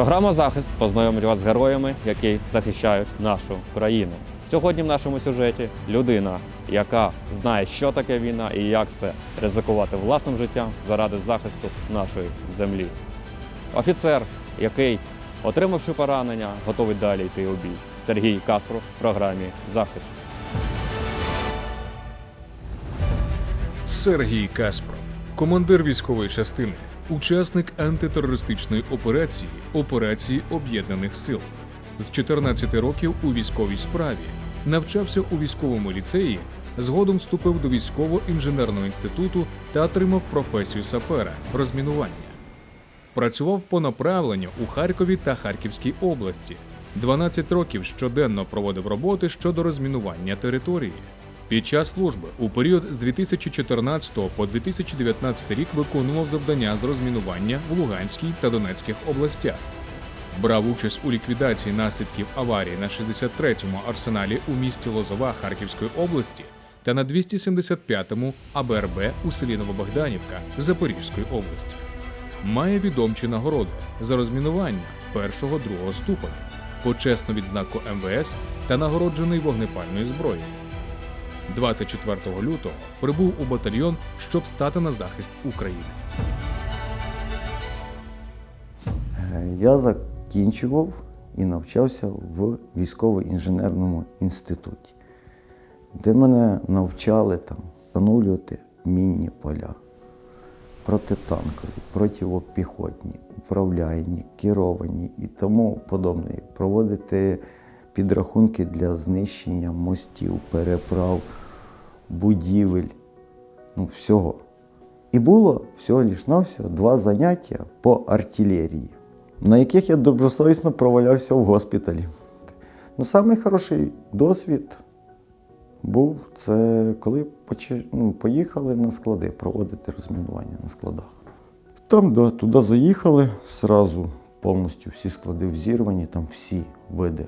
Програма Захист познайомить вас з героями, які захищають нашу країну. Сьогодні в нашому сюжеті людина, яка знає, що таке війна і як це ризикувати власним життям заради захисту нашої землі. Офіцер, який, отримавши поранення, готовий далі йти у бій. Сергій Каспров в програмі Захист. Сергій Каспров, командир військової частини, учасник антитерористичної операції Операції Об'єднаних Сил. З 14 років у військовій справі навчався у військовому ліцеї, згодом вступив до військово-інженерного інституту та отримав професію сапера розмінування. Працював по направленню у Харкові та Харківській області. 12 років щоденно проводив роботи щодо розмінування території. Під час служби у період з 2014 по 2019 рік виконував завдання з розмінування в Луганській та Донецьких областях. Брав участь у ліквідації наслідків аварії на 63-му арсеналі у місті Лозова Харківської області та на 275-му АБРБ у селі Новобогданівка Запорізької області. Має відомчі нагороди за розмінування першого другого ступеня, почесну відзнаку МВС та нагороджений вогнепальною зброєю. 24 лютого прибув у батальйон, щоб стати на захист України. Е, Я закінчував і навчався в військово-інженерному інституті, де мене навчали там встановлювати мінні поля, протитанкові, противопіхотні, управляйні, керовані і тому подобне. Проводити підрахунки для знищення мостів, переправ, будівель, ну, всього. І було всього лиш навсього два заняття по артилерії, на яких я добросовісно провалявся в госпіталі. Ну, самий досвід був це коли ну, поїхали на склади проводити розмінування на складах. Там да, туди заїхали, зразу повністю всі склади взірвані, там всі види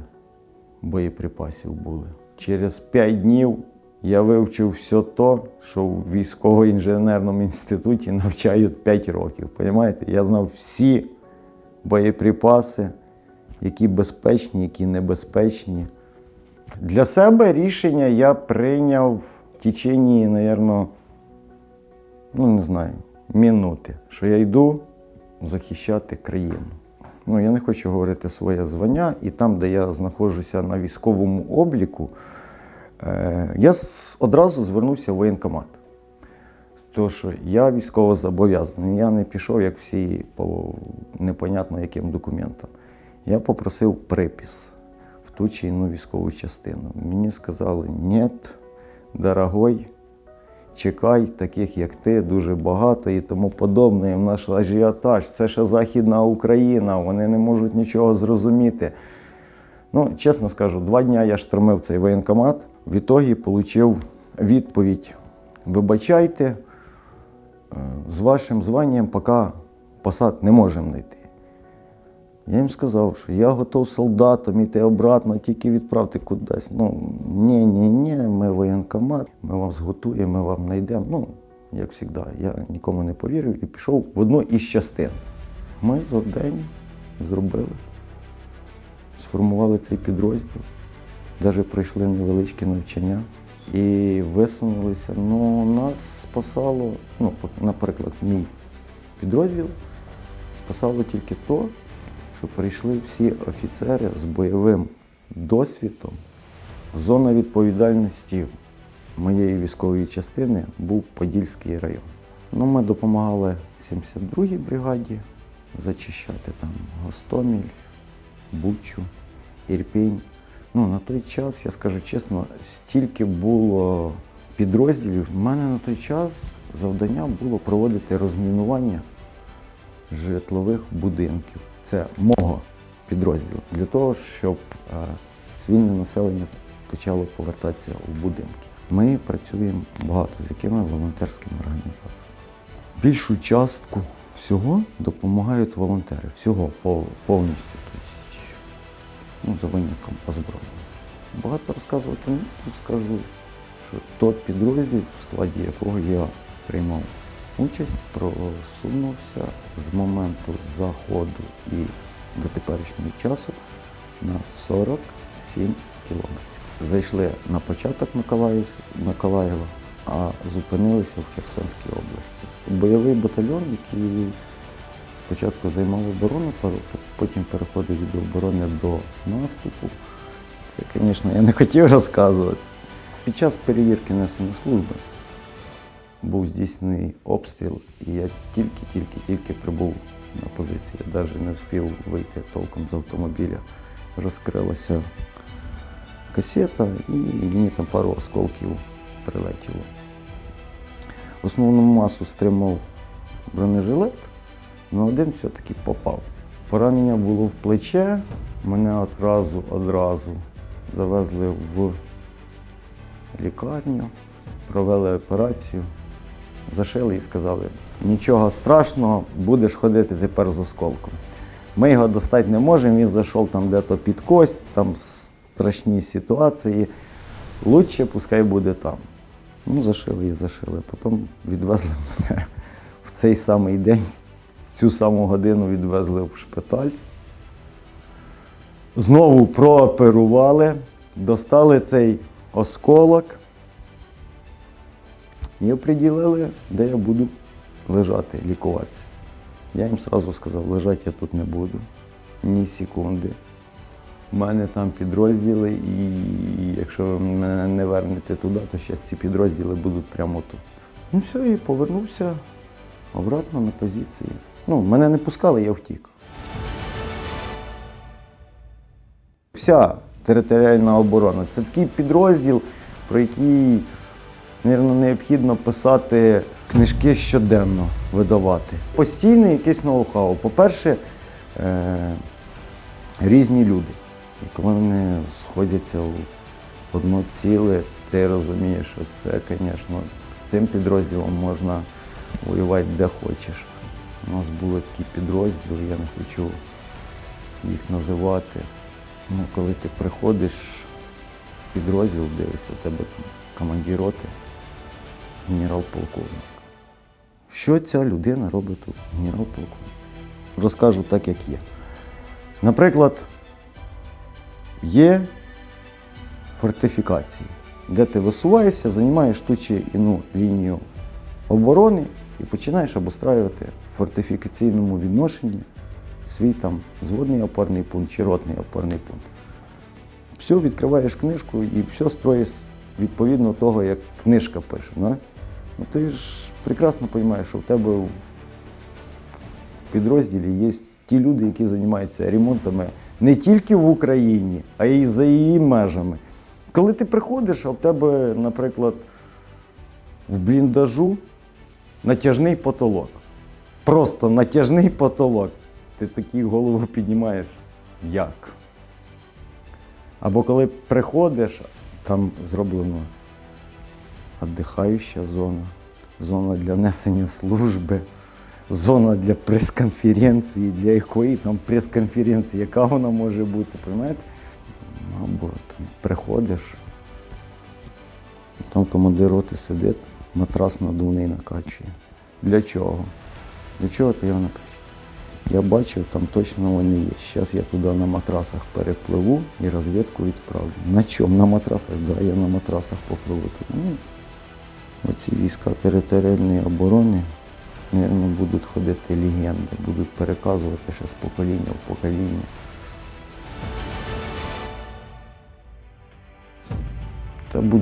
боєприпасів були. Через 5 днів я вивчив все то, що в військово-інженерному інституті навчають 5 років. Понимаєте? Я знав всі боєприпаси, які безпечні, які небезпечні. Для себе рішення я прийняв в течение, мабуть, ну не знаю, минути, що я йду захищати країну. Ну, я не хочу говорити своє звання, і там, де я знаходжуся на військовому обліку, е, я одразу звернувся в воєнкомат. Тому що я військово зобов'язаний, я не пішов, як всі, по непонятно яким документам. Я попросив припис в ту чи іншу військову частину. Мені сказали, ні, дорогой, чекай, таких як ти, дуже багато і тому подобне. І в наш ажіотаж. Це ще Західна Україна, вони не можуть нічого зрозуміти. Ну, чесно скажу, два дні я штормив цей воєнкомат. В ітогі отримав відповідь: вибачайте, е, з вашим званням поки посад не можемо знайти. Я їм сказав, що я готов солдатом іти обратно, тільки відправте кудись. Ну, ні, ні, ні, ми воєнкомат, ми вас готуємо, ми вам знайдемо. Ну, як завжди, я нікому не повірив і пішов в одну із частин. Ми за день зробили, сформували цей підрозділ, навіть пройшли невеличке навчання і висунулися. Ну, нас спасало, ну, наприклад, мій підрозділ спасало тільки то, що прийшли всі офіцери з бойовим досвідом. Зона відповідальності моєї військової частини був Подільський район. Ну, ми допомагали 72-й бригаді зачищати там Гостоміль, Бучу, Ірпінь. Ну, на той час, я скажу чесно, стільки було підрозділів. У мене на той час завдання було проводити розмінування житлових будинків. Це мого підрозділу для того, щоб е, цивільне населення почало повертатися у будинки. Ми працюємо багато з якими волонтерськими організаціями. Більшу частку всього допомагають волонтери, всього повністю. Тобто, ну, за винятком озброєння. Багато розказувати скажу, що той підрозділ, в складі якого я приймав участь, просунувся з моменту заходу і до теперішнього часу на 47 кілометрів. Зайшли на початок Миколаєва, а зупинилися в Херсонській області. Бойовий батальйон, який спочатку займав оборону, потім переходив від оборони до наступу. Це, звісно, я не хотів розказувати. Під час перевірки несення служби був здійснений обстріл, і я тільки-тільки-тільки прибув на позиції. Навіть не встиг вийти толком з автомобіля. Розкрилася касета, і мені там пару осколків прилетіло. Основну масу стримав бронежилет, але один все-таки попав. Поранення було в плече, мене одразу одразу завезли в лікарню, провели операцію, зашили і сказали, нічого страшного, будеш ходити тепер з осколком. Ми його достати не можемо, він зайшов там де-то під кость, там страшні ситуації. Лучше пускай буде там. Ну, зашили і зашили. Потім відвезли мене в цей самий день, цю саму годину відвезли в шпиталь. Знову прооперували, достали цей осколок і оприділили, де я буду лежати, лікуватися. Я їм одразу сказав, лежати я тут не буду, ні секунди. У мене там підрозділи, і якщо ви мене не вернете туди, то ще ці підрозділи будуть прямо тут. Ну все, і повернувся обратно на позиції. Ну, мене не пускали, я втік. Вся територіальна оборона це такий підрозділ, про який, мабуть, необхідно писати книжки щоденно, видавати. Постійне якесь ноу-хау. По-перше, е- різні люди. І коли вони сходяться в одно ціле, ти розумієш, що це, звісно, з цим підрозділом можна воювати де хочеш. У нас були такі підрозділи, я не хочу їх називати. Ну, коли ти приходиш в підрозділ, дивишся, у тебе там командир роти, генерал-полковник. Що ця людина робить тут, генерал-полковник? Розкажу так, як є. Наприклад, є фортифікації, де ти висуваєшся, займаєш ту чи іну лінію оборони і починаєш обустраювати в фортифікаційному відношенні свій там зводний опорний пункт чи ротний опорний пункт. Все, відкриваєш книжку і все строїш відповідно того, як книжка пише. Да? Ну, ти ж прекрасно розумієш, що в тебе в підрозділі є ті люди, які займаються ремонтами не тільки в Україні, а й за її межами. Коли ти приходиш, а в тебе, наприклад, в бліндажу натяжний потолок. Просто натяжний потолок. Ти такий голову піднімаєш. Як? Або коли приходиш, там зроблено віддихаюча зона, зона для несення служби, зона для прес-конференції, для якої там прес-конференції, яка вона може бути, розумієте? Або там приходиш, там командир роти сидить, матрас надувний накачує. Для чого? Для чого ти його накачуєш? Я бачив, там точно вони є. Зараз я туди на матрасах перепливу і розвідку відправлю. На чому? На матрасах? Так, да, я на матрасах попливу. Оці війська територіальної оборони, мабуть, будуть ходити легенди, будуть переказувати ще з покоління в покоління. Та будь